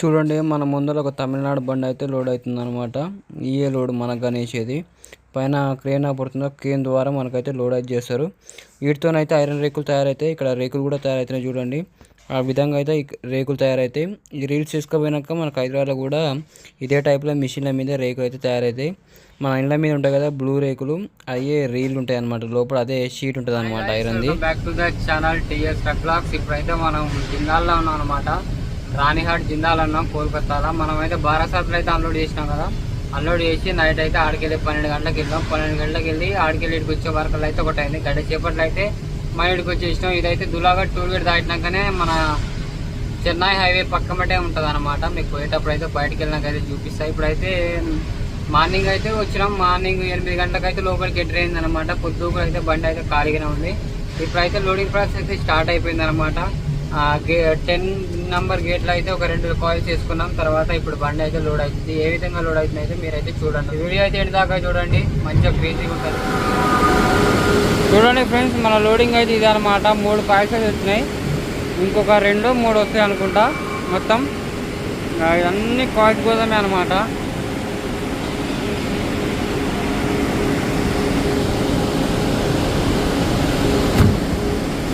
చూడండి మన ముందర ఒక తమిళనాడు బండి అయితే లోడ్ అవుతుంది అనమాట ఇయే లోడ్ మనకు గణేసేది పైన క్రేన్ పడుతుందో క్రేన్ ద్వారా మనకైతే లోడ్ అయితే చేస్తారు. వీటితోనైతే ఐరన్ రేకులు తయారైతే ఇక్కడ రేకులు కూడా తయారవుతున్నాయి చూడండి. ఆ విధంగా అయితే రేకులు తయారవుతాయి ఈ రీల్స్ తీసుకుపోయినాక మనకు హైదరాబాద్లో కూడా ఇదే టైప్లో మిషన్ల మీద రేకులు అయితే తయారవుతాయి మన ఇండ్ల మీద ఉంటాయి కదా బ్లూ రేకులు అయ్యే రీల్ ఉంటాయి అనమాట లోపల అదే షీట్ ఉంటుంది అనమాట ఐరన్ది బ్యాక్ టు ద ఛానల్ టీఎస్ ఇప్పుడైతే మనం జిందాల్లో ఉన్నాం అనమాట రాణిహాట్ జిందాల్ అన్నాం కోల్కతాలో. మనమైతే అయితే బారాసాత్లో అయితే అన్లోడ్ చేసినాం కదా. అన్లోడ్ చేసి నైట్ అయితే ఆడికెళ్ళి పన్నెండు గంటలకు వెళ్ళాం. పన్నెండు గంటలకు వెళ్ళి ఆడికెళ్ళి ఇక్కడికి వచ్చే వరకు అయితే ఒకటి అయింది గంట అయితే మా ఇంటికి వచ్చేసినాం. ఇదైతే దులాగా టూల్ గేట్ దాటినాకనే మన చెన్నై హైవే పక్కమటే ఉంటుంది అనమాట మీకు పోయేటప్పుడు అయితే బయటకు వెళ్ళినాకైతే చూపిస్తాయి ఇప్పుడైతే మార్నింగ్ అయితే వచ్చినాం. మార్నింగ్ ఎనిమిది గంటలకు అయితే లోపలికి ఎంటర్ అయింది అనమాట పొద్దుకు అయితే బండి అయితే ఖాళీగానే ఉంది. ఇప్పుడైతే లోడింగ్ ప్రాసెస్ అయితే స్టార్ట్ అయిపోయింది అనమాట టెన్ నెంబర్ గేట్లో అయితే ఒక రెండు కాయిల్స్ వేసుకున్నాం. తర్వాత ఇప్పుడు బండి అయితే లోడ్ అవుతుంది. ఏ విధంగా లోడ్ అవుతుంది అయితే మీరైతే చూడండి. వీడియో అయితే ఎండ్ దాకా చూడండి. మంచిగా క్రేజీగా ఉంటుంది. చూడండి ఫ్రెండ్స్ మన లోడింగ్ అయితే ఇది అనమాట మూడు కాయిల్స్ అయితే వచ్చినాయి. ఇంకొక రెండు మూడు వస్తాయి అనుకుంటా. మొత్తం ఇవన్నీ కాయిల్స్ కోసమే అనమాట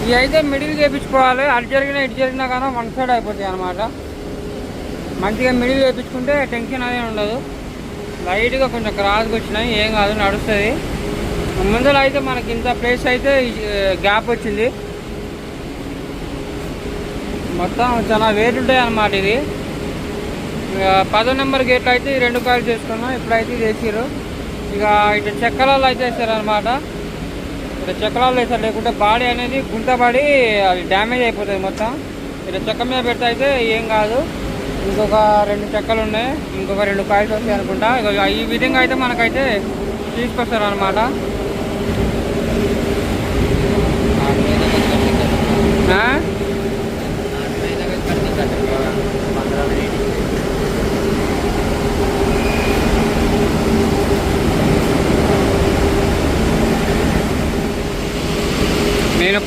ఇవి అయితే మిడిల్ చేయించుకోవాలి అటు జరిగినా ఇటు జరిగినా కానీ వన్ సైడ్ అయిపోతాయి అనమాట మంచిగా మిడిల్ చేయించుకుంటే టెన్షన్ అనేది ఉండదు. లైట్గా కొంచెం క్రాస్గా వచ్చినాయి ఏం కాదు నడుస్తుంది. ముందర అయితే మనకి ఇంత ప్లేస్ అయితే గ్యాప్ వచ్చింది. మొత్తం చాలా వెయిట్ ఉంటాయి అన్నమాట ఇది. ఇక పదో నెంబర్ గేట్లు అయితే ఈ రెండు కాయలు చేసుకున్నాం. ఇప్పుడైతే ఇది వేసారు ఇక ఇటు చెక్కలలో అయితే వేసారనమాట అనమాట ఇక్కడ చక్రాలు సార్ లేకుంటే బాడీ అనేది గుంతపడి అది డ్యామేజ్ అయిపోతుంది మొత్తం. ఇక్కడ చెక్క మీద పెడితే అయితే ఏం కాదు. ఇంకొక రెండు చెక్కలు ఉన్నాయి. ఇంకొక రెండు కాయలు వస్తాయి అనుకుంటా. ఇక ఈ విధంగా అయితే మనకైతే తీసుకొస్తారు అనమాట నేను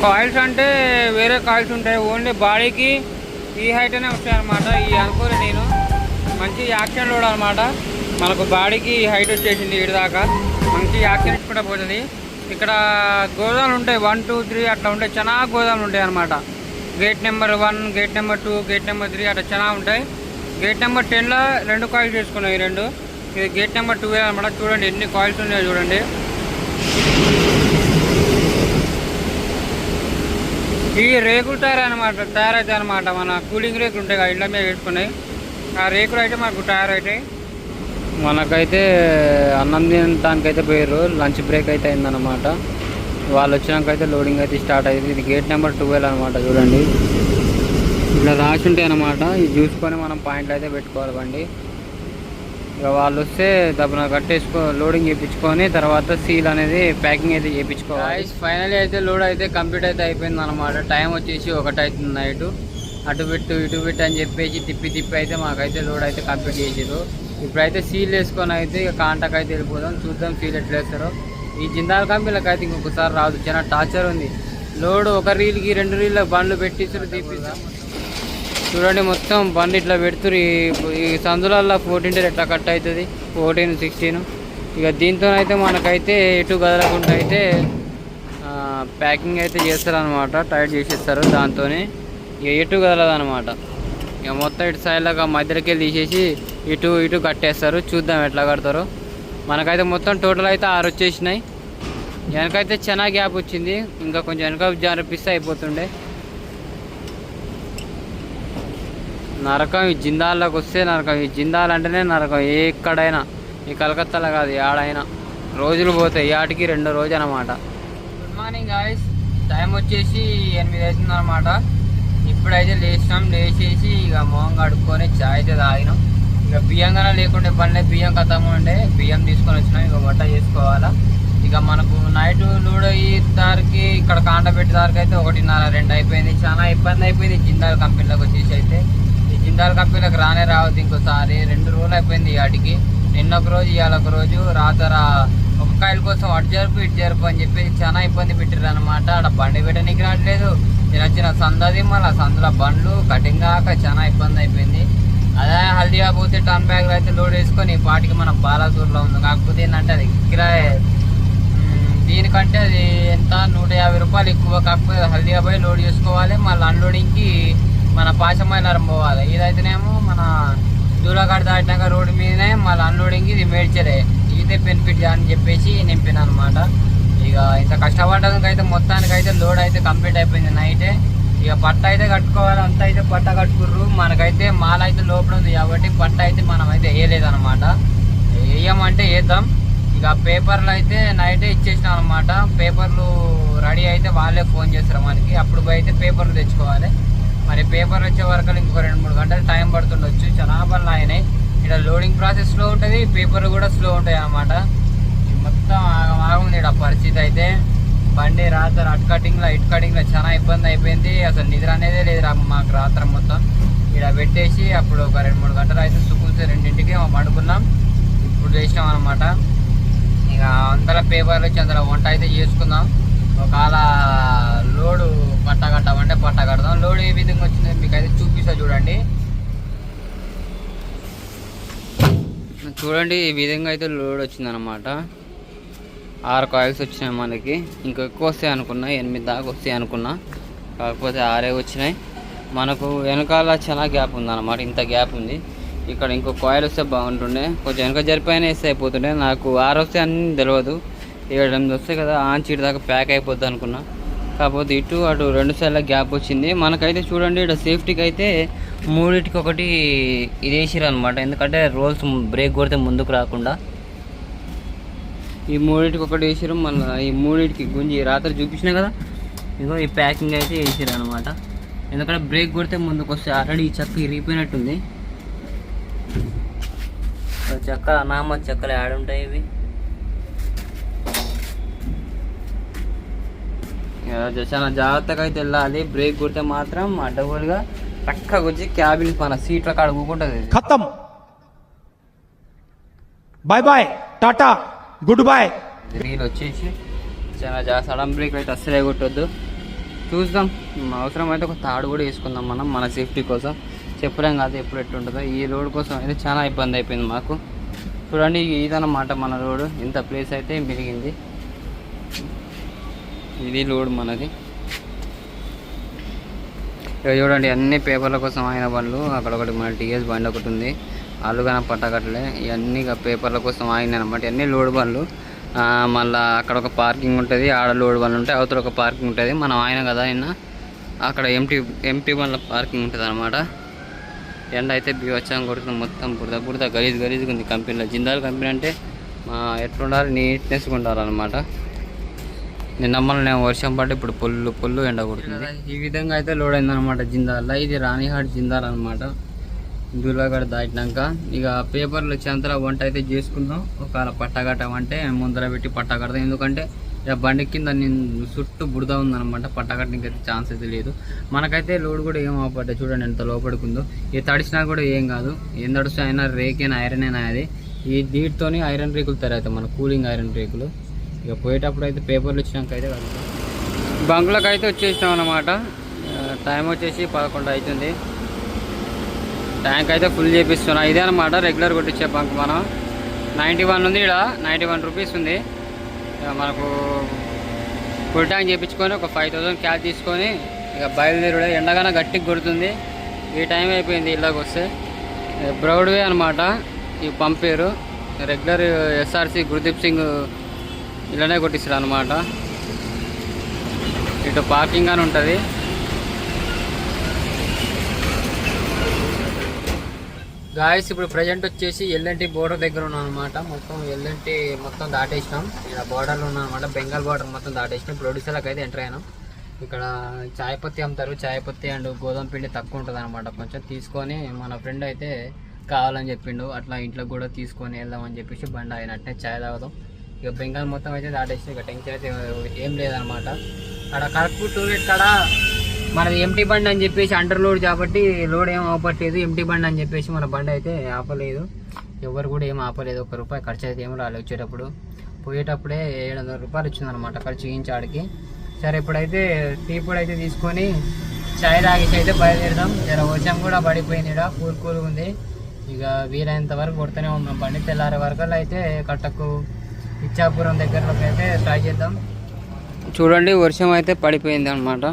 కాయిల్స్ అంటే వేరే కాయిల్స్ ఉంటాయి. ఓన్లీ బాడీకి ఈ హైట్ అనే వస్తాయి అనమాట ఈ అనుకోని నేను మంచి యాక్షన్ లోడ్ అనమాట మనకు బాడీకి హైట్ వచ్చేసింది ఇటు దాకా. మంచి యాక్షన్ ఇచ్చుకుంటా పోతుంది. ఇక్కడ గోదాములు ఉంటాయి. వన్ టూ త్రీ అట్లా ఉంటాయి. చాలా గోదాములు ఉంటాయి అనమాట gate number one gate number two gate number three అట్లా చాలా ఉంటాయి. గేట్ నెంబర్ టెన్లో రెండు కాయిల్స్ తీసుకున్నాయి రెండు. ఇది గేట్ నెంబర్ టూ అనమాట చూడండి ఎన్ని కాయిల్స్ ఉన్నాయో చూడండి. ఈ రేకులు టైర్ అనమాట తయారైతాయి అనమాట మన కూలింగ్ రేకులు ఉంటాయి కదా ఇళ్ళ మీద పెట్టుకున్నాయి. ఆ రేకులు అయితే మనకు టైర్ అయితే. మనకైతే అన్నం తినడానికైతే పోయారు లంచ్ బ్రేక్ అయితే అయిందనమాట వాళ్ళు వచ్చినాక అయితే లోడింగ్ అయితే స్టార్ట్ అయింది ఇది గేట్ నెంబర్ ట్వెల్వ్ అనమాట చూడండి. ఇట్లా రాసి ఉంటాయి అనమాట ఇది చూసుకొని మనం పాయింట్లు అయితే పెట్టుకోవాలి బండి. ఇక వాళ్ళు వస్తే దబ్బున కట్టేసుకో లోడింగ్ చేయించుకొని తర్వాత సీల్ అనేది ప్యాకింగ్ అయితే చేయించుకోవాలి ఫైనల్ అయితే లోడ్ అయితే కంప్లీట్ అయితే అయిపోయింది అనమాట టైం వచ్చేసి ఒకటి అవుతుంది నైట్ అటు పెట్టు ఇటు పెట్టు అని చెప్పేసి తిప్పి తిప్పి అయితే మాకైతే లోడ్ అయితే కంప్లీట్ చేసారు ఇప్పుడైతే సీల్ వేసుకొని అయితే ఇక కాంటాక్ అయితే వెళ్ళిపోదాం. చూద్దాం సీల్ ఎట్లా వేస్తారో ఈ జిందాల్ కంపెనీలకు అయితే ఇంకొకసారి రాదు. చాలా టార్చర్ ఉంది. లోడ్ ఒక రీల్కి రెండు రీళ్ళకి బండ్లు పెట్టిస్తారు తీపిస్తాం చూడండి మొత్తం బండి ఇట్లా పెడుతురు ఈ- ఈ సందులల్లో ఫోర్టీన్ ఎట్లా కట్ అవుతుంది? ఫోర్టీన్ సిక్స్టీన్ ఇక దీంతోనైతే మనకైతే ఎటు కదలకుండా అయితే ప్యాకింగ్ అయితే చేస్తారనమాట టైట్ చేసేస్తారు దాంతో ఇక ఎటు కదలదనమాట ఇక మొత్తం ఇటు సైడ్లాగా మధ్యలోకి వెళ్ళి తీసేసి ఇటు ఇటు కట్టేస్తారు. చూద్దాం ఎట్లా కడతారో. మనకైతే మొత్తం టోటల్ అయితే ఆరు వచ్చేసినాయి. వెనకైతే చాలా గ్యాప్ వచ్చింది. ఇంకా కొంచెం వెనక జరిపిస్తే అయిపోతుండే. నరకం ఈ జిందాల్లోకి వస్తే నరకం. ఈ జిందాల్ అంటేనే నరకం. ఏ ఎక్కడైనా ఈ కలకత్తాలో కాదు ఆడైనా రోజులు పోతాయి ఆటికి రెండో రోజు అనమాట గుడ్ మార్నింగ్ గాయస్ టైం వచ్చేసి ఎనిమిది అవుతుంది అనమాట ఇప్పుడైతే లేచినాం. లేచేసి ఇక మొహం కడుక్కొని చాయ్ అయితే తాగినాం. ఇక బియ్యం కన్నా లేకుండే పనిలే. బియ్యం కథం ఉండే. బియ్యం తీసుకొని వచ్చినాం. ఇక వంట చేసుకోవాలా. ఇక మనకు నైట్ లూడో అయ్యేసరికి ఇక్కడ కాంట పెట్టేసరికి అయితే ఒకటిన్నర రెండు అయిపోయింది. చాలా ఇబ్బంది అయిపోయింది. జిందాల్ కంపెనీలోకి వచ్చేసి అయితే. జిందాల్ కంపెనీలకు రానే రావద్దు ఇంకోసారి. రెండు రోజులు అయిపోయింది వాటికి నిన్న ఒక రోజు ఇవాళ ఒక రోజు రాతర ఒక కాయల కోసం అటు జరుపు ఇటు జరుపు అని చెప్పేసి చాలా ఇబ్బంది పెట్టారు అనమాట ఆడ బండి పెట్టడానికి రావట్లేదు. చిన్న చిన్న సందది మళ్ళీ సందులో బండ్లు కటింగ్ కాక చాలా ఇబ్బంది అయిపోయింది. అదే హల్దీగా పోతే టర్న్ బ్యాగ్లు అయితే లోడ్ వేసుకొని పాటికి మన బాలాసూర్లో ఉంది కాకపోతే ఏంటంటే అది కిరాయి. దీనికంటే అది ఎంత? నూట యాభై రూపాయలు ఎక్కువ. కాకపోతే హల్దీగా పోయి లోడ్ చేసుకోవాలి. మళ్ళీ అన్లోడింగ్కి మన పాశమైనారం పోవాలి. ఇదైతేనేమో మన దూలగడ దాటినాక రోడ్డు మీదనే మళ్ళీ అన్లోడింగ్ ఇది మేడ్చరే ఇదే బెనిఫిట్ అని చెప్పేసి నింపిన అనమాట ఇక ఇంత కష్టపడ్డానికి అయితే మొత్తానికి అయితే లోడ్ అయితే కంప్లీట్ అయిపోయింది నైటే ఇక పట్ట అయితే కట్టుకోవాలి అంత అయితే పట్ట కట్టుకుర్రు. మనకైతే మాల అయితే లోపల ఉంది కాబట్టి పట్ట అయితే మనం అయితే వేయలేదన్నమాట. వేయమంటే వేద్దాం. ఇక పేపర్లు అయితే నైటే ఇచ్చేసినాం అనమాట పేపర్లు రెడీ అయితే వాళ్ళే ఫోన్ చేస్తారు మనకి. అప్పుడు అయితే పేపర్లు తెచ్చుకోవాలి. మరి పేపర్ వచ్చే వరకు ఇంకో రెండు మూడు గంటలు టైం పడుతుండొచ్చు. చాలా పనులు అయినాయి ఇక్కడ లోడింగ్ ప్రాసెస్ స్లో ఉంటుంది పేపర్ కూడా స్లో ఉంటాయి అన్నమాట. మొత్తం ఆగమాగం ఆగం ఉంది ఇక్కడ పరిస్థితి అయితే. బండి రాత్రి అట్ కటింగ్లో ఇట్ కటింగ్లో చాలా ఇబ్బంది అయిపోయింది. అసలు నిద్ర అనేదే లేదు రా మాకు రాత్రి మొత్తం. ఇక్కడ పెట్టేసి అప్పుడు ఒక రెండు మూడు గంటలు అయితే సుకూల్స్ రెండింటికి పండుకున్నాం. ఇప్పుడు చేసినాం అనమాట ఇక అందులో పేపర్లు వచ్చి అందులో వంట అయితే చేసుకుందాం. ఒకవేళ లోడు పట్ట కట్టామంటే పట్ట కడదాం. లోడ్ ఏ విధంగా వచ్చిందో మీకు అయితే చూపిస్తా చూడండి. చూడండి ఈ విధంగా అయితే లోడ్ వచ్చిందనమాట ఆరు కాయిల్స్ వచ్చినాయి మనకి. ఇంకా ఎక్కువ వస్తాయి అనుకున్నా ఎనిమిది దాకా వస్తాయి అనుకున్నా. కాకపోతే ఆరే వచ్చినాయి. మనకు వెనకాల చాలా గ్యాప్ ఉందన్నమాట. ఇంత గ్యాప్ ఉంది. ఇక్కడ ఇంకో కాయిల్ వస్తే బాగుంటుండే. కొంచెం వెనక జరిపోయినా వేస్తే అయిపోతుండే. నాకు ఆరు వస్తే అన్నీ తెలియదు. ఏడు ఎనిమిది వస్తాయి కదా ఆంచి ఇటు దాకా ప్యాక్ అయిపోద్ది అనుకున్నా. కాకపోతే ఇటు అటు రెండు సైడ్ల గ్యాప్ వచ్చింది. మనకైతే చూడండి ఇక్కడ సేఫ్టీకి అయితే మూడింటికి ఒకటి ఇది వేసిరు అనమాట ఎందుకంటే రోల్స్ బ్రేక్ కొడితే ముందుకు రాకుండా. ఈ మూడింటికి ఒకటి వేసిరు మళ్ళీ ఈ మూడింటికి గుంజి రాత్రి చూపించిన కదా ఇదిగో ఈ ప్యాకింగ్ అయితే వేసారు అనమాట ఎందుకంటే బ్రేక్ కొడితే ముందుకు వస్తే ఆల్రెడీ ఈ చెక్క ఇరిగిపోయినట్టుంది. చెక్క నామ చెక్కలు ఆడుంటాయి ఇవి. చాలా జాగ్రత్తగా అయితే వెళ్ళాలి. బ్రేక్ కొడితే మాత్రం అడ్డగోలుగా చక్కగా వచ్చి క్యాబిన్ మన సీట్ కాడ కూకుంటుంది. ఖతం. Bye bye tata good boy reel వచ్చేసి చాలా జాగ్రత్త. సడన్ బ్రేక్ అయితే అస్సలే కొట్టొద్దు. చూద్దాం. అవసరం అయితే ఒక తాడు కూడా వేసుకుందాం మనం మన సేఫ్టీ కోసం. చెప్పలేం కాదు ఎప్పుడు ఎట్టుంటుందో ఈ రోడ్ కోసం అయితే చాలా ఇబ్బంది అయిపోయింది మాకు. చూడండి ఇదన్నమాట మన రోడ్. ఇంత ప్లేస్ అయితే మిగిలింది. ఇది లోడ్ మనది. ఇక్కడ చూడండి అన్ని పేపర్ల కోసం ఆయన బండ్లు అక్కడ ఒకటి మన టీఎస్ బండి ఒకటి ఉంది. అల్లుగాన పట్టకట్లే ఇవన్నీ ఇక పేపర్ల కోసం ఆయన అనమాట ఇవన్నీ లోడ్ బండ్లు. మళ్ళీ అక్కడ ఒక పార్కింగ్ ఉంటుంది. ఆడ లోడ్ బండ్లు ఉంటాయి. అవతల ఒక పార్కింగ్ ఉంటుంది. మనం ఆయన కదా ఆయన అక్కడ ఎంటీ ఎంటీ బండ్ల పార్కింగ్ ఉంటుంది అనమాట ఎండ అయితే బీవచ్చాం కొడుతుంది మొత్తం. బురద బురద గలీజ్ గలీజ్గా ఉంది కంపెనీలో. జిందాల్ కంపెనీ అంటే ఎట్లుండాలి నీట్నెస్గా ఉండాలన్నమాట. నిన్న మొన్న వర్షం పడి ఇప్పుడు పొల్లు పొల్లు ఎండ కొడుతుంది. ఈ విధంగా అయితే లోడ్ అయిందనమాట జిందాల్ ఇది రాణిహాట్ జిందాల్ అనమాట దూర్వాగడ దాటినాక ఇక పేపర్లు వచ్చేంతలో వంట అయితే చేసుకుందాం. ఒకవేళ పట్టగట్టమంటే ముందర పెట్టి పట్టగడతాం ఎందుకంటే ఇక బండి కింద నేను చుట్టూ బురద ఉందనమాట పట్టగట్టడానికి అయితే ఛాన్స్ అయితే లేదు. మనకైతే లోడ్ కూడా ఏం అవ్వబడ్డా చూడండి ఎంత లోపడుకుందో. ఏ తడిసినా కూడా ఏం కాదు. ఏం తడిసినా అయినా రేకైనా ఐరన్ అయినా అది. ఈ దీటితోని ఐరన్ రేకులు తయారవుతాయి. మన కూలింగ్ ఐరన్ రేకులు. ఇక పోయేటప్పుడు అయితే పేపర్లు వచ్చినాక అయితే కలుగుతాం బంకులకు అయితే వచ్చేసాం అనమాట టైం వచ్చేసి పదకొండు అవుతుంది ట్యాంక్ అయితే ఫుల్ చేపిస్తున్నా. ఇదే అనమాట రెగ్యులర్ కొట్టించే బంక్ మనం. నైంటీ వన్ ఉంది ఇక్కడ నైంటీ వన్ రూపీస్ ఉంది. ఇక మనకు ఫుల్ ట్యాంక్ చేయించుకొని ఒక ఫైవ్ థౌసండ్ క్యాష్ తీసుకొని ఇక బయలుదేరుడే. ఎండగానే గట్టిగా కొడుతుంది. ఈ టైం అయిపోయింది ఇళ్ళకి వస్తే. బ్రౌడ్వే అనమాట ఈ పంపేరు రెగ్యులర్ ఎస్ఆర్సి గురుదీప్ సింగ్ ఇలానే కొట్టిస్తారు అనమాట ఇటు పార్కింగ్ అని ఉంటుంది. గాయస్ ఇప్పుడు ప్రజెంట్ వచ్చేసి ఎల్ఎన్టీ బోర్డర్ దగ్గర ఉన్నాం అనమాట మొత్తం ఎల్ఎన్టీ మొత్తం దాటేసినాం. ఇక్కడ బోర్డర్లో ఉన్నాం అనమాట బెంగాల్ బోర్డర్ మొత్తం దాటేసినాం. ప్రొడ్యూసర్లకు అయితే ఎంటర్ అయినాం. ఇక్కడ చాయ్ పత్తి అమ్ముతారు. చాయ్ పత్తి అండ్ గోధుమ పిండి తక్కువ ఉంటుంది అనమాట కొంచెం తీసుకొని మన ఫ్రెండ్ అయితే కావాలని చెప్పిండు. అట్లా ఇంట్లో కూడా తీసుకొని వెళ్దామని చెప్పేసి బండి అయినట్టే చాయ్ తాగుదాం. ఇక బెంగాల్ మొత్తం అయితే దాటేసి ఇక టెన్షన్ అయితే ఏం లేదనమాట అక్కడ కరెక్ట్ టూలెట్ కాడ మనది ఎంటీ బండి అని చెప్పేసి అండర్ లోడ్ కాబట్టి లోడ్ ఏం ఆపట్లేదు ఎంటీ బండి అని చెప్పేసి మన బండి అయితే ఆపలేదు. ఎవరు కూడా ఏం ఆపలేదు ఒక రూపాయి ఖర్చు అయితే ఏం రాలేదు వచ్చేటప్పుడు. పోయేటప్పుడే ఏడు వందల రూపాయలు వచ్చిందనమాట ఖర్చు చేయించాడికి సరే ఇప్పుడైతే టీ పొడి అయితే తీసుకొని చాయ్ తాగేసి అయితే బయలుదేరదాం. జర వర్షం కూడా పడిపోయింది ఇక్కడ కూల్ కూల్ ఉంది. ఇక వీలైనంత వరకు కొడుతూనే ఉన్నాం. బండి తెల్లారే వరకు అయితే కట్టకు. ఇచ్చాపురం దగ్గరలోకి అయితే ట్రై చేద్దాం. చూడండి వర్షం అయితే పడిపోయింది అనమాట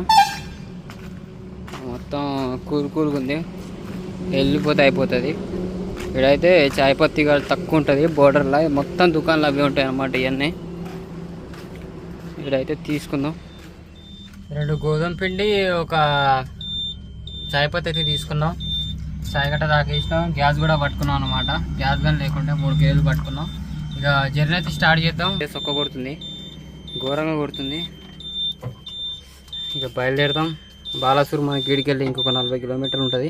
మొత్తం కూల్ కూల్గా ఉంది. వెళ్ళిపోతే అయిపోతుంది. ఇక్కడైతే చాయ్ పత్తి తక్కువ ఉంటుంది బోర్డర్లో మొత్తం దుకాణాలు అవి ఉంటాయి అన్నమాట ఇవన్నీ ఇక్కడైతే తీసుకుందాం. రెండు గోధుమ పిండి ఒక చాయ్ పత్తి అయితే తీసుకున్నాం. చాయ్ గట్ట తాకేసినాం గ్యాస్ కూడా పట్టుకున్నాం అనమాట గ్యాస్ కానీ లేకుండా మూడు కేజీలు పట్టుకున్నాం. ఇక జర్నీ అయితే స్టార్ట్ చేద్దాం. సొక్క కొడుతుంది? ఘోరంగా కొడుతుంది. ఇక బయలుదేరుతాం బాలాసూర్ మన గీడికి వెళ్ళి ఇంకొక నలభై కిలోమీటర్లు ఉంటుంది.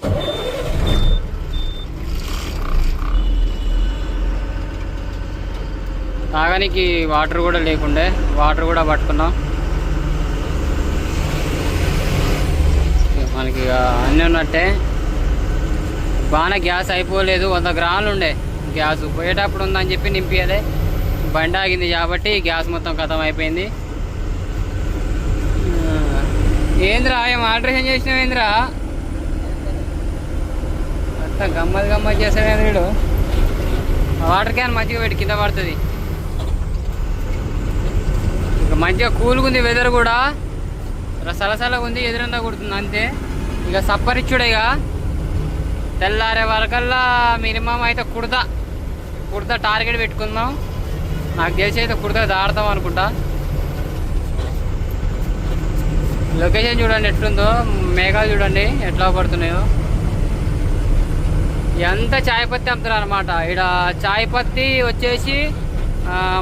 తాగడానికి వాటర్ కూడా లేకుండే. వాటర్ కూడా పట్టుకున్నాం. మనకి ఇక అన్నీ ఉన్నట్టే. బాగానే గ్యాస్ అయిపోలేదు. వంద గ్రాములు ఉండే. గ్యాస్ పోయేటప్పుడు ఉందని చెప్పి నింపేదే బండి ఆగింది కాబట్టి గ్యాస్ మొత్తం ఖతం అయిపోయింది. ఏంద్రా ఏం ఆల్టరేషన్ చేసినావు ఏంద్రా? మొత్తం గమ్మత్ గమ్మత్ చేసాడు వీడు? వాటర్ క్యాన్ మంచిగా పెట్టి కింద పడుతుంది. ఇక మంచిగా కూల్గా ఉంది వెదర్ కూడా. సలసలగా ఉంది ఎదురంతా కొడుతుంది అంతే. ఇక సప్పరిచ్చుడే ఇక. తెల్లారే వరకల్లా మినిమం అయితే కుడతా. కుర్తా టార్గెట్ పెట్టుకుందాం. నాకు తెలిసి అయితే కుర్తా దాడతాం అనుకుంటా. లొకేషన్ చూడండి ఎట్లుందో మేఘాలు చూడండి ఎట్లా పడుతున్నాయో. ఎంత చాయ్ పత్తి అమ్ముతారు అనమాట ఇక్కడ చాయ్ పత్తి వచ్చేసి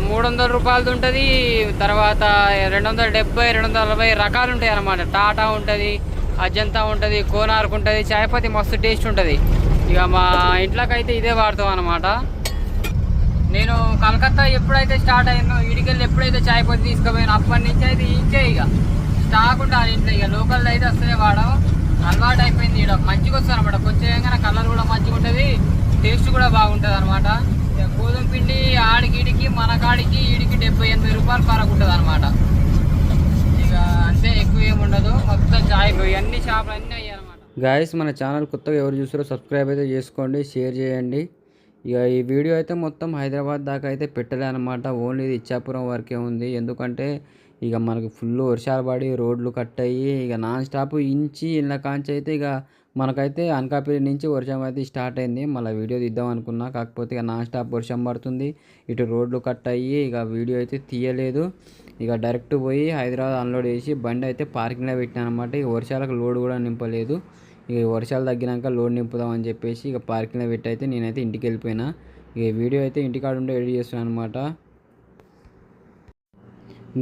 మూడు వందల రూపాయలది ఉంటుంది తర్వాత రెండు వందల డెబ్బై రెండు వందల నలభై రకాలు ఉంటాయి అన్నమాట. టాటా ఉంటుంది అజంతా ఉంటుంది కోనార్క్ ఉంటుంది చాయ్ పత్తి మస్తు టేస్ట్ ఉంటుంది. ఇక మా ఇంట్లోకి అయితే ఇదే వాడతాం అనమాట నేను కలకత్తా ఎప్పుడైతే స్టార్ట్ అయ్యానో ఇడికెళ్ళి ఎప్పుడైతే చాయ్ పొద్దు తీసుకుపోయాను అప్పటి నుంచి అయితే ఇంకే ఇక. స్టాక్ ఉండాలి ఇంట్లో ఇక. లోకల్ అయితే అసలే వాడడం అలవాటు అయిపోయింది ఇక్కడ మంచిగా వస్తుంది అనమాట కొంచెం కలర్ కూడా మంచిగా ఉంటుంది. టేస్ట్ కూడా బాగుంటుంది అనమాట గోధుమ పిండి ఆడికి ఇడికి మన కాడికి ఈడికి డెబ్బై ఎనభై రూపాయలు పరకు ఉంటుంది అనమాట ఇక అంతే ఎక్కువ ఏమి ఉండదు. మొత్తం చాయ్ అన్ని షాపులు అన్నీ అయ్యాయి అనమాట గాయస్ మన ఛానల్ కొత్తగా ఎవరు చూసారో సబ్స్క్రైబ్ అయితే చేసుకోండి షేర్ చేయండి. ఇక ఈ వీడియో అయితే మొత్తం హైదరాబాద్ దాకా అయితే పెట్టలే అనమాట ఓన్లీ ఇది ఇచ్చాపురం వరకే ఉంది. ఎందుకంటే ఇక మనకు ఫుల్ వర్షాలు పడి రోడ్లు కట్ అయ్యి ఇక నాన్ స్టాప్ ఇంచి ఇళ్ళ కాంచి అయితే ఇక మనకైతే అనకాపల్లి నుంచి వర్షం అయితే స్టార్ట్ అయింది. మళ్ళీ వీడియో తీద్దాం అనుకున్నా. కాకపోతే ఇక నాన్ స్టాప్ వర్షం పడుతుంది. ఇటు రోడ్లు కట్ అయ్యి ఇక వీడియో అయితే తీయలేదు. ఇక డైరెక్ట్ పోయి హైదరాబాద్ అన్లోడ్ చేసి బండి అయితే పార్కింగ్లో పెట్టినా అనమాట ఇక వర్షాలకు లోడ్ కూడా నింపలేదు. ఇక వర్షాలు తగ్గినాక లోడ్ నింపుదామని చెప్పేసి ఇక పార్కింగ్లో పెట్టి అయితే నేనైతే ఇంటికి వెళ్ళిపోయినా. ఇక వీడియో అయితే ఇంటికాడ ఉండే ఎడిట్ చేస్తున్నాను అనమాట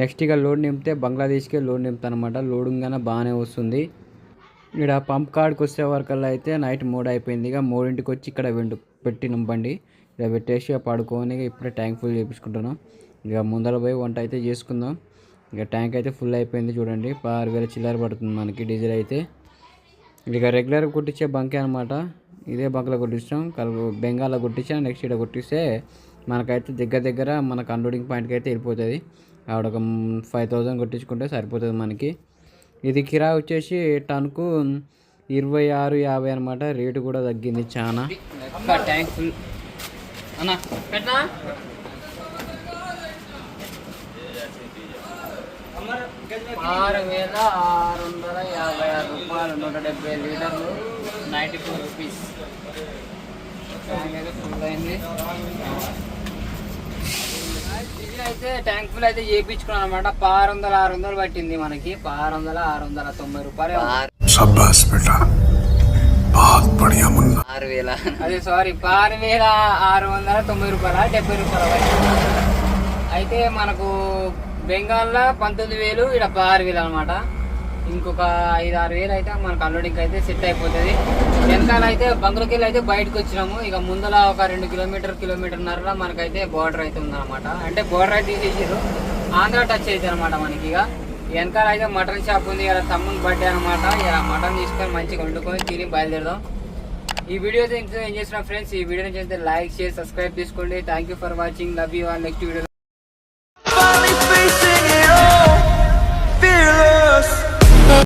నెక్స్ట్ ఇక లోడ్ నింపితే బంగ్లాదేశ్కే లోడ్ నింపుతాను అనమాట లోడింగ్ బాగానే వస్తుంది. ఇక్కడ పంప్ కార్డ్కి వచ్చే వరకల్లా అయితే నైట్ మూడు అయిపోయింది. ఇక మూడింటికి వచ్చి ఇక్కడ వెండు పెట్టి నింపండి ఇక్కడ పెట్టేసి పడుకొని ఇక ఇప్పుడే ట్యాంక్ ఫుల్ చేయించుకుంటాను ఇక ముందర పోయి వంట అయితే చేసుకుందాం. ఇక ట్యాంక్ అయితే ఫుల్ అయిపోయింది చూడండి. ఆరు వేల చిల్లర పడుతుంది మనకి డీజిల్ అయితే. ఇక రెగ్యులర్ కొట్టించే బంకే అనమాట ఇదే బంక్లో కొట్టించాం కలుగు బెంగాల్లో కొట్టించాం నెక్స్ట్ ఇక్కడ కొట్టిస్తే మనకైతే దగ్గర దగ్గర మనకు అన్లోడింగ్ పాయింట్కి అయితే వెళ్ళిపోతుంది. ఆవిడ ఒక ఫైవ్ థౌజండ్ కొట్టించుకుంటే సరిపోతుంది మనకి. ఇది కిరా వచ్చేసి టన్కు ఇరవై ఆరు యాభై అనమాట రేటు కూడా తగ్గింది చాలా ట్యాంక్ ఫుల్ అన్నా ఆరు వేల ఆరు వందల యాభై ఆరు రూపాయలు నూట డెబ్బై లీటర్లు నైంటీ టూ రూపీస్. ట్యాంక్ అయితే ఫుల్ అయింది. అయితే ట్యాంక్ ఫుల్ అయితే చేయించుకున్నాను అనమాట ఆరు వందల ఆరు వందలు పట్టింది మనకి. ఆరు వందల ఆరు వందల తొంభై రూపాయలు ఆరు వేల అదే సారీ ఆరు వేల ఆరు వందల తొంభై రూపాయల డెబ్బై రూపాయల అయితే మనకు బెంగాల్లో పంతొమ్మిది వేలు ఇక్కడ ఆరు వేలు అనమాట ఇంకొక ఐదు ఆరు వేలు అయితే మనకు అన్లోడింగ్ అయితే సెట్ అయిపోతుంది. వెనకాల అయితే బంగ్లకెళ్ళి అయితే బయటకు వచ్చినాము ఇక ముందల ఒక రెండు కిలోమీటర్ కిలోమీటర్న్నర మనకైతే బార్డర్ అయితే ఉందన్నమాట. అంటే బార్డర్ అయితే తీసేసారు ఆంధ్ర టచ్ అయితే అనమాట మనకి ఇక. వెనకాల అయితే మటన్ షాప్ ఉంది. ఇలా తమ్ముని బర్త్డే అనమాట ఇలా మటన్ తీసుకొని మంచిగా వండుకొని తిని బయలుదేరదాం. ఈ వీడియో అయితే ఏం చేసిన ఫ్రెండ్స్ ఈ వీడియో నచ్చితే లైక్ చేసి సబ్స్క్రైబ్ చేసుకోండి thank you for watching love you all next video